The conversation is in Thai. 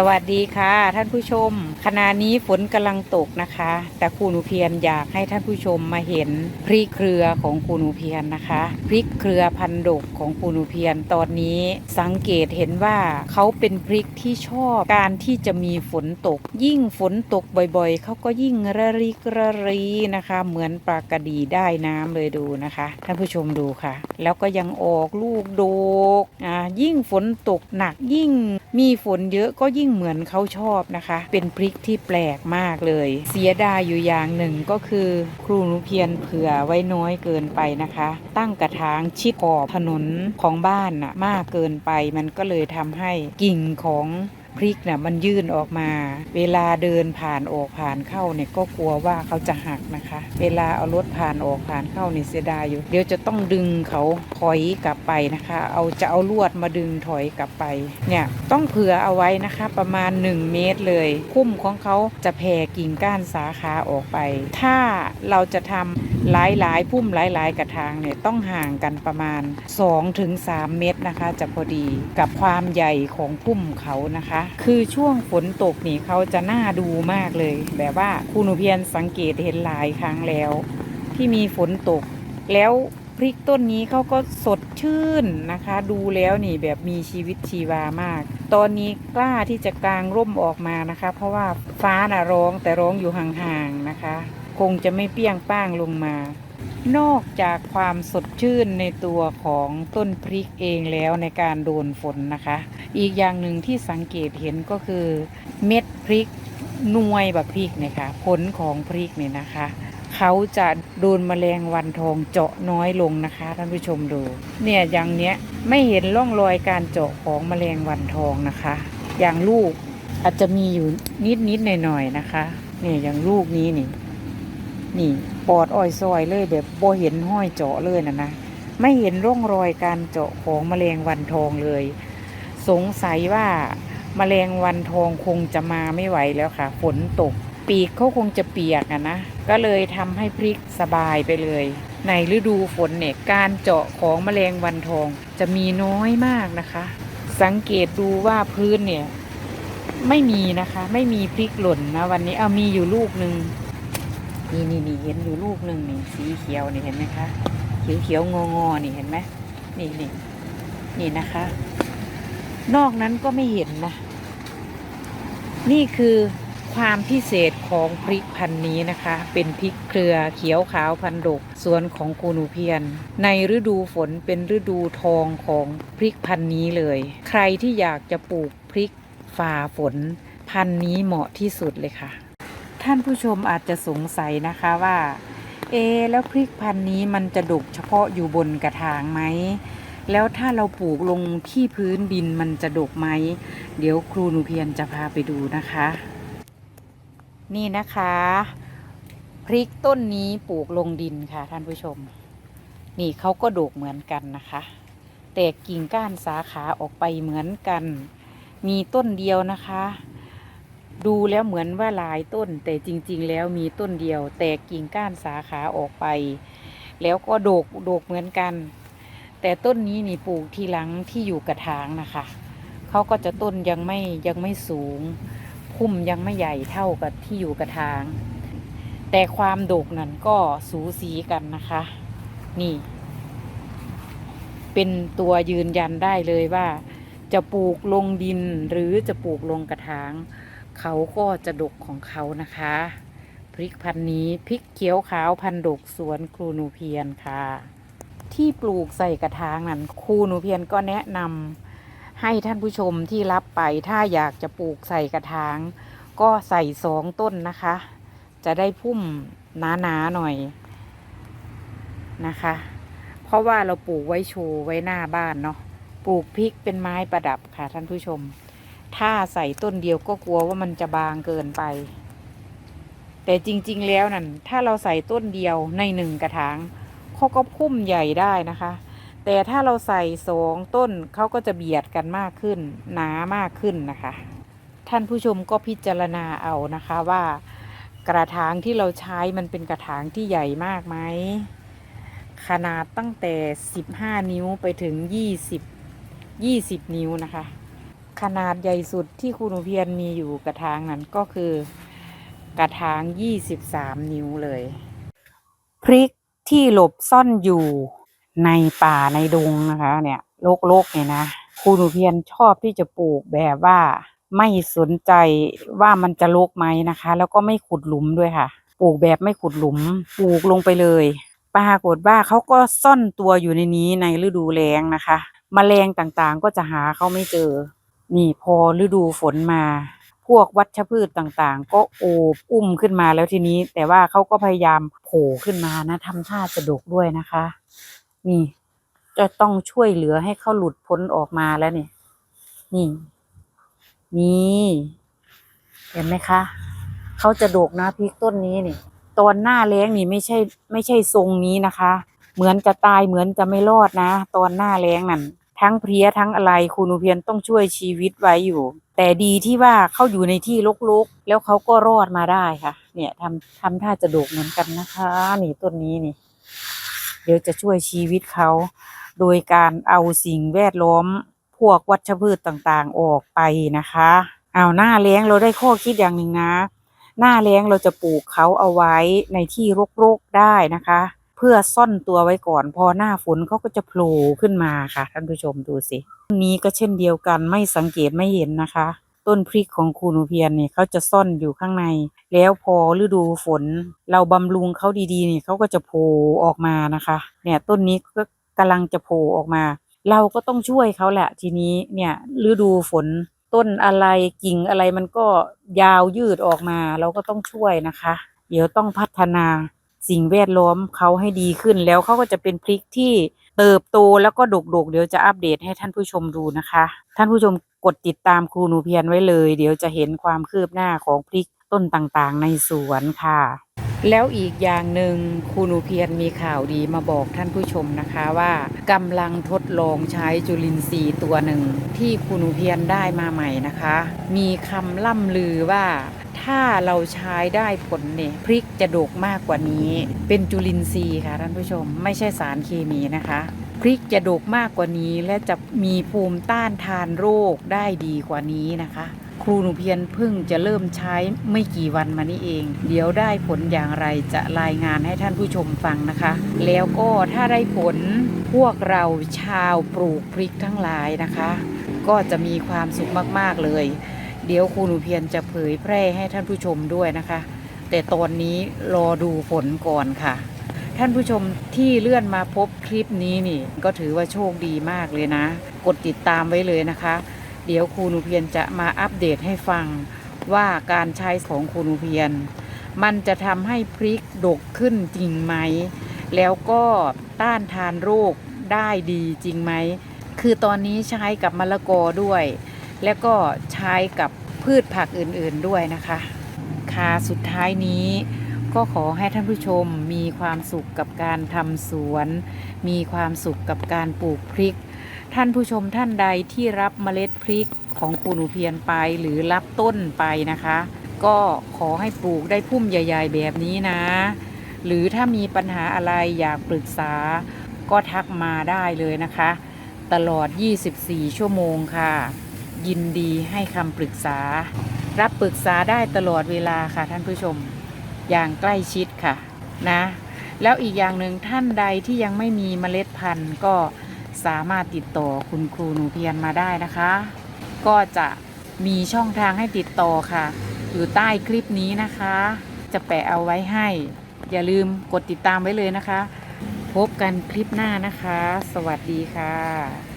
สวัสดีค่ะ ท่านผู้ชม ขณะนี้ฝนกำลังตกนะคะ แต่ครูหนูเพียรอยากให้ท่านผู้ชมมาเห็นพริกเครือของครูหนูเพียรนะคะ พริกเครือพันดกของครูหนูเพียรตอนนี้สังเกตเห็นว่าเขาเป็นพริกที่ชอบการที่จะมีฝนตก ยิ่งฝนตกบ่อยๆเขาก็ยิ่งระริกระรีนะคะ เหมือนปลากระดีได้น้ำเลยดูนะคะ ท่านผู้ชมดูค่ะ แล้วก็ยังออกลูกโดกอ่ายิ่งฝนตกหนักยิ่งมีฝนเยอะก็ยิ่งเหมือนเขาชอบนะคะ เป็นพริกที่แปลกมากเลย เสียดายอยู่อย่างหนึ่งก็คือครูนุเพียนเผื่อไว้น้อยเกินไปนะคะ ตั้งกระถางชิดขอบถนนของบ้านน่ะมากเกินไปมันก็เลยทำให้กิ่งของ พริกน่ะมันยื่นออกมา เวลาเดินผ่านออกผ่านเข้าเนี่ยก็กลัวว่าเขาจะหักนะคะ เวลาเอารถผ่านออกผ่านเข้าเนี่ยเสียดายอยู่ เดี๋ยวจะต้องดึงเขาถอยกลับไปนะคะ เอาจะเอาลวดมาดึงถอยกลับไป เนี่ยต้องเผื่อเอาไว้นะคะ ประมาณ 1 เมตรเลย คุ้มของเขาจะแผ่กิ่งก้านสาขาออกไป ถ้าเราจะทำ หลายหลายพุ่มหลายหลายกระถางเนี่ยต้องห่างกันประมาณ 2-3 เมตรนะคะ จะพอดีกับความใหญ่ของพุ่มเขานะคะ คือช่วงฝนตกนี่เขาจะน่าดูมากเลย แบบว่าคุณหนูเพียรสังเกตเห็นหลายครั้งแล้ว ที่มีฝนตก แล้วพริกต้นนี้เขาก็สดชื่นนะคะ ดูแล้วนี่แบบมีชีวิตชีวามาก ตอนนี้กล้าที่จะกางร่มออกมานะคะ เพราะว่าฟ้าน่ะร้องแต่ร้องอยู่ห่างๆนะคะ คงจะไม่เปี้ยงป้างลงมา นอกจากความสดชื่นในตัวของต้นพริกเองแล้วในการโดนฝนนะคะ อีกอย่างหนึ่งที่สังเกตเห็นก็คือ เม็ดพริกนวยแบบพริกนี่ยค่ะผลของพริกเนี่ยนะคะ เขาจะโดนแมลงวันทองเจาะน้อยลงนะคะท่านผู้ชมดู เนี่ยอย่างเนี้ยไม่เห็นร่องรอยการเจาะของแมลงวันทองนะคะ อย่างลูกอาจจะมีอยู่นิดนิดหน่อยหน่อยๆนะคะ เนี่ยอย่างลูกนี้นี่ นี่ปอดอ้อยซอยเลยแบบโบเห็นห้อยเจาะเลยนะนะไม่เห็นร่องรอยการเจาะของแมลงวันทองเลย สงสัยว่าแมลงวันทองคงจะมาไม่ไหวแล้วค่ะ ฝนตก ปีกเขาคงจะเปียกอะนะ ก็เลยทำให้พริกสบายไปเลย ในฤดูฝนเนี่ยการเจาะของแมลงวันทองจะมีน้อยมากนะคะ สังเกตดูว่าพื้นเนี่ย ไม่มีนะคะ ไม่มีพริกหล่นนะวันนี้เอามีอยู่ลูกหนึ่ง นี่นี่นี่เห็นอยู่ลูกหนึ่งนี่สีเขียวนี่เห็นไหมคะเขียวเขียวงองอนี่เห็นไหมนี่นี่นี่นะคะ นอกนั้นก็ไม่เห็นนะ นี่คือความพิเศษของพริกพันธุ์นี้นะคะ เป็นพริกเครือเขียวขาวพันดกสวนของกูนูเพียน ในฤดูฝนเป็นฤดูทองของพริกพันธุ์นี้เลย ใครที่อยากจะปลูกพริกฝ่าฝน พันธุ์นี้เหมาะที่สุดเลยค่ะ ท่านผู้ชมอาจจะสงสัยนะคะว่า เอ แล้วพริกพันธุ์นี้มันจะดกเฉพาะอยู่บนกระถางไหม แล้วถ้าเราปลูกลงที่พื้นดินมันจะดกไหม เดี๋ยวครูหนูเพียรจะพาไปดูนะคะ นี่นะคะ พริกต้นนี้ปลูกลงดินค่ะท่านผู้ชม นี่เขาก็ดกเหมือนกันนะคะ แต่กิ่งก้านสาขาออกไปเหมือนกัน มีต้นเดียวนะคะ ดูแล้วเหมือนว่าหลายต้น แต่จริง ๆ แล้วมีต้นเดียว แต่กิ่งก้านสาขาออกไป แล้วก็โดกโดกเหมือนกัน แต่ต้นนี้นี่ปลูกทีหลังที่อยู่กระถางนะคะเขาก็จะต้นยังไม่ยังไม่สูง พุ่มยังไม่ใหญ่เท่ากับที่อยู่กระถาง แต่ความโดกนั้นก็สูสีกันนะคะ นี่ เป็นตัวยืนยันได้เลยว่า จะปลูกลงดินหรือจะปลูกลงกระถาง เขาก็จะดกของเขานะคะ พริกพันธุ์นี้พริกเขียวขาวพันดกสวนครูนูเพียรค่ะ ที่ปลูกใส่กระถางนั้นครูนูเพียรก็แนะนำให้ท่านผู้ชมที่รับไปถ้าอยากจะปลูกใส่กระถาง ก็ใส่สองต้นนะคะ จะได้พุ่มหนาๆหน่อยนะคะ เพราะว่าเราปลูกไว้โชว์ไว้หน้าบ้านเนาะปลูกพริกเป็นไม้ประดับค่ะท่านผู้ชม ถ้าใส่ต้นเดียวก็กลัวว่ามันจะบางเกินไป แต่จริง ๆ แล้วนั่นถ้าเราใส่ต้นเดียวในหนึ่งกระถางเขาก็พุ่มใหญ่ได้นะคะ แต่ถ้าเราใส่สองต้นเขาก็จะเบียดกันมากขึ้น หนามากขึ้นนะคะ ท่านผู้ชมก็พิจารณาเอานะคะว่ากระถางที่เราใช้มันเป็นกระถางที่ใหญ่มากไหมขนาดตั้งแต่ 15 นิ้วไปถึง 20 20 นิ้วนะคะ ขนาดใหญ่สุดที่ครูหนูเพียรมีอยู่กระถางนั้นก็คือกระถาง 23 นิ้วเลย พริกที่หลบซ่อนอยู่ในป่าในดงนะคะเนี่ยโลกๆเนี่ยนะครูหนูเพียรชอบที่จะปลูกแบบว่าไม่สนใจว่ามันจะรกไหมนะคะ แล้วก็ไม่ขุดหลุมด้วยค่ะ ปลูกแบบไม่ขุดหลุม ปลูกลงไปเลยปรากฏว่าเขาก็ซ่อนตัวอยู่ในนี้ในฤดูแล้งนะคะแมลงต่างๆก็จะหาเขาไม่เจอ นี่พอฤดูฝนมา พวกวัชพืชต่างๆ ก็โอบอุ้มขึ้นมาแล้วทีนี้ แต่ว่าเขาก็พยายามโผล่ขึ้นมานะทำท่าจะดกด้วยนะคะ นี่จะต้องช่วยเหลือให้เขาหลุดพ้นออกมาแล้วนี่นี่ นี่เห็นไหมคะเขาจะดกนะพริกต้นนี้นี่ตอนหน้าแล้งนี่ไม่ใช่ ไม่ใช่ทรงนี้นะคะ เหมือนจะตายเหมือนจะไม่รอดนะ ตอนหน้าแล้งนั่น ทั้งเพลี้ยทั้งอะไรคุณอุเพียนต้องช่วยชีวิตไว้อยู่ แต่ดีที่ว่าเขาอยู่ในที่รกๆ แล้วเขาก็รอดมาได้ค่ะ เนี่ยทำทำท่าจะโดกเหมือนกันนะคะ นี่ต้นนี้นี่ เดี๋ยวจะช่วยชีวิตเขา โดยการเอาสิ่งแวดล้อมพวกวัชพืชต่างๆออกไปนะคะเอาหน้าแล้งเราได้ข้อคิดอย่างหนึ่งนะ หน้าแล้งเราจะปลูกเขาเอาไว้ในที่รกๆได้นะคะ เพื่อซ่อนตัวไว้ก่อน พอหน้าฝนเขาก็จะโผล่ขึ้นมาค่ะ ท่านผู้ชมดูสิต้นนี้ก็เช่นเดียวกันไม่สังเกตไม่เห็นนะคะ ต้นพริกของคูนูเพียรเนี่ยเขาจะซ่อนอยู่ข้างใน แล้วพอฤดูฝน เราบำรุงเขาดีๆเนี่ยเขาก็จะโผล่ออกมานะคะ เนี่ยต้นนี้ก็กำลังจะโผล่ออกมา เราก็ต้องช่วยเขาแหละทีนี้เนี่ยฤดูฝนต้นอะไรกิ่งอะไรมันก็ยาวยืดออกมา เราก็ต้องช่วยนะคะ เดี๋ยวต้องพัฒนา สิ่งแวดล้อมเขาให้ดีขึ้นแล้วเขาก็จะเป็นพริกที่เติบโตแล้วก็ดกๆเดี๋ยวจะอัปเดตให้ท่านผู้ชมดูนะคะ ท่านผู้ชมกดติดตามครูหนูเพียรไว้เลย เดี๋ยวจะเห็นความคืบหน้าของพริกต้นต่างๆ ในสวนค่ะ แล้วอีกอย่างหนึ่งครูหนูเพียรมีข่าวดีมาบอกท่านผู้ชมนะคะว่ากำลังทดลองใช้จุลินทรีย์ตัวหนึ่ง ที่ครูหนูเพียรได้มาใหม่นะคะ มีคำล่ำลือว่า ถ้าเราใช้ได้ผลเนี่ยพริกจะโดกมากกว่านี้ เป็นจุลินทรีย์ค่ะท่านผู้ชม ไม่ใช่สารเคมีนะคะพริกจะโดกมากกว่านี้ และจะมีภูมิต้านทานโรคได้ดีกว่านี้นะคะ ครูหนูเพียรเพิ่งจะเริ่มใช้ไม่กี่วันมานี้เอง เดี๋ยวได้ผลอย่างไรจะรายงานให้ท่านผู้ชมฟังนะคะ แล้วก็ถ้าได้ผลพวกเราชาวปลูกพริกทั้งหลายนะคะ ก็จะมีความสุขมากๆเลย เดี๋ยวครูหนูเพียรจะเผยแพร่ให้ท่านผู้ชมด้วยนะคะ แต่ตอนนี้รอดูผลก่อนค่ะ ท่านผู้ชมที่เลื่อนมาพบคลิปนี้นี่ ก็ถือว่าโชคดีมากเลยนะ กดติดตามไว้เลยนะคะ เดี๋ยวครูหนูเพียรจะมาอัปเดตให้ฟังว่าการใช้ของครูหนูเพียรมันจะทำให้พริกดกขึ้นจริงไหม แล้วก็ต้านทานโรคได้ดีจริงไหม คือตอนนี้ใช้กับมะละกอด้วย แล้วก็ใช้กับพืชผักอื่นๆด้วยนะคะ ค่ะสุดท้ายนี้ก็ขอให้ท่านผู้ชมมีความสุขกับการทำสวน มีความสุขกับการปลูกพริก ท่านผู้ชมท่านใดที่รับเมล็ดพริกของครูหนูเพียรไปหรือรับต้นไปนะคะ ก็ขอให้ปลูกได้พุ่มใหญ่ ๆ แบบนี้นะ หรือถ้ามีปัญหาอะไรอยากปรึกษา ก็ทักมาได้เลยนะคะ ตลอด 24 ชั่วโมงค่ะ ยินดีให้คำปรึกษา รับปรึกษาได้ตลอดเวลาค่ะท่านผู้ชม อย่างใกล้ชิดค่ะนะ แล้วอีกอย่างหนึ่งท่านใดที่ยังไม่มีเมล็ดพันธุ์ก็สามารถติดต่อคุณครูหนูเพียรมาได้นะคะ ก็จะมีช่องทางให้ติดต่อค่ะ อยู่ใต้คลิปนี้นะคะ จะแปะเอาไว้ให้ อย่าลืมกดติดตามไว้เลยนะคะ พบกันคลิปหน้านะคะ สวัสดีค่ะ